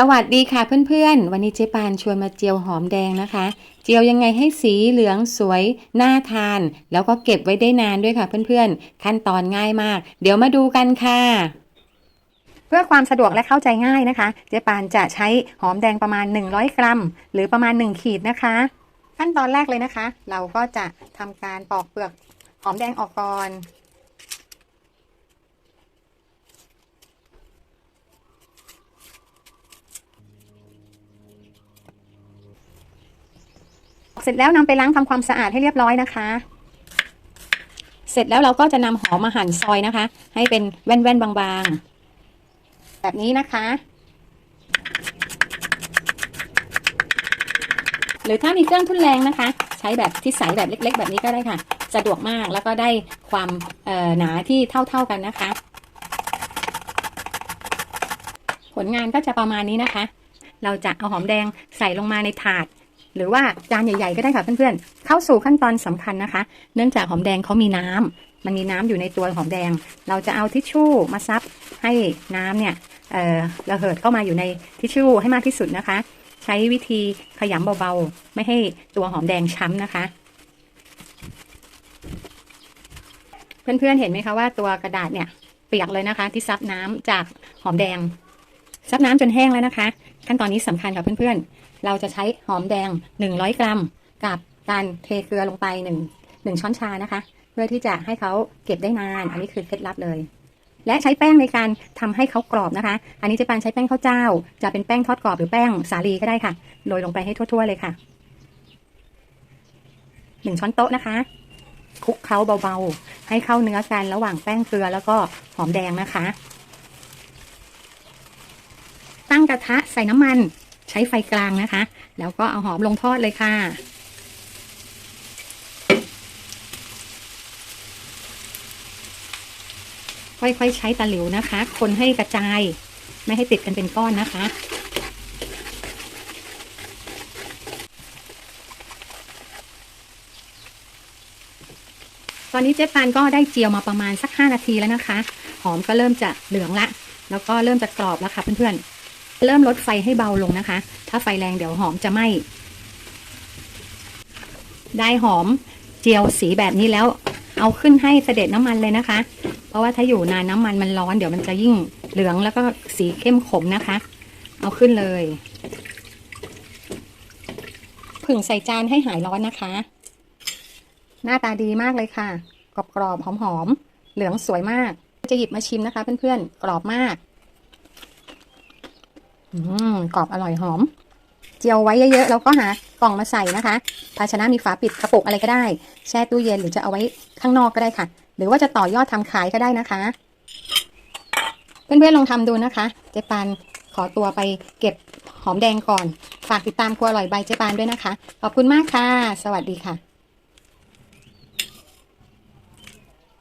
สวัสดีค่ะเพื่อนๆ วันนี้เจ๊ปานชวนมาเจียวหอมแดงนะคะ เจียวยังไงให้สีเหลืองสวยน่าทาน แล้วก็เก็บไว้ได้นานด้วยค่ะเพื่อนๆ ขั้นตอนง่ายมาก เดี๋ยวมาดูกันค่ะ เพื่อความสะดวกและเข้าใจง่ายนะคะ เจ๊ปานจะใช้หอมแดงประมาณ 100 กรัม หรือประมาณ 1 ขีดนะคะ ขั้นตอนแรกเลยนะคะ เราก็จะทำการปอกเปลือกหอมแดงออกก่อน เสร็จแล้วนำไปล้างทำความสะอาดให้เรียบร้อยนะคะ เสร็จแล้วเราก็จะนำหอมมาหั่นซอยนะคะ ให้เป็นแว่นๆบางๆ แบบนี้นะคะ หรือถ้ามีเครื่องทุนแรงนะคะ ใช้แบบที่ใสแบบเล็ก ๆ แบบนี้ก็ได้ค่ะ สะดวกมากแล้วก็ได้ความหนาที่เท่าๆกันนะคะ ผลงานก็จะประมาณนี้นะคะเราจะเอาหอมแดงใส่ลงมาในถาด หรือว่าจานใหญ่ๆก็ได้ค่ะเพื่อนๆเข้าสู่ขั้นตอนสำคัญนะคะ เนื่องจากหอมแดงเขามีน้ำมันมีน้ำอยู่ในตัวหอมแดง เราจะเอาทิชชู่มาซับให้น้ำเนี่ยเออระเหิดเข้ามาอยู่ในทิชชู่ให้มากที่สุดนะคะ ใช้วิธีขยำเบาๆ ไม่ให้ตัวหอมแดงช้ำนะคะเพื่อนๆเห็นไหมคะว่าตัวกระดาษเนี่ยเปียกเลยนะคะ ที่ซับน้ำจากหอมแดง ซับน้ำจนแห้งแล้วนะคะ ขั้นตอนนี้สำคัญค่ะเพื่อนๆ เราจะใช้หอมแดง 100 กรัม กับการเทเกลือลงไป1 1ช้อนชานะคะ เพื่อที่จะให้เขาเก็บได้นาน อันนี้คือเคล็ดลับเลย และใช้แป้งในการทำให้เขากรอบนะคะ อันนี้เจะปานใช้แป้งข้าวเจ้า จะเป็นแป้งทอดกรอบหรือแป้งสาลีก็ได้ค่ะโรยลงไปให้ทั่วๆเลยค่ะ1ช้อนโต๊ะนะคะ คลุกเคล้าเบาๆ ให้เข้าเนื้อกันระหว่างแป้งเกลือแล้วก็หอมแดงนะคะ ตั้งกระทะใส่น้ำมัน ใช้ไฟกลางนะคะ แล้วก็เอาหอมลงทอดเลยค่ะ ค่อยๆใช้ตะหลิวนะคะ คนให้กระจายไม่ให้ติดกันเป็นก้อนนะคะตอนนี้เจ๊ปานก็ได้เจียวมาประมาณสัก 5 นาทีแล้วนะคะ หอมก็เริ่มจะเหลืองละ แล้วก็เริ่มจะกรอบแล้วค่ะเพื่อนๆ เริ่มลดไฟให้เบาลงนะคะ ถ้าไฟแรงเดี๋ยวหอมจะไหม้ได้หอมเจียวสีแบบนี้แล้ว เอาขึ้นให้เสด็จน้ำมันเลยนะคะ เพราะว่าถ้าอยู่นานน้ำมันมันร้อนเดี๋ยวมันจะยิ่งเหลืองแล้วก็สีเข้มขมนะคะ เอาขึ้นเลยผึ่งใส่จานให้หายร้อนนะคะ หน้าตาดีมากเลยค่ะ กรอบๆหอมๆเหลืองสวยมาก จะหยิบมาชิมนะคะเพื่อนๆกรอบมาก กรอบอร่อยหอม เจียวไว้เยอะๆแล้วก็หากล่องมาใส่นะคะ ภาชนะมีฝาปิดกระปุกอะไรก็ได้ แช่ตู้เย็นหรือจะเอาไว้ข้างนอกก็ได้ค่ะ หรือว่าจะต่อยอดทำขายก็ได้นะคะ เพื่อนๆลองทำดูนะคะ เจ๊ปานขอตัวไปเก็บหอมแดงก่อน ฝากติดตามครัวอร่อยใบเจ๊ปานด้วยนะคะ ขอบคุณมากค่ะ สวัสดีค่ะ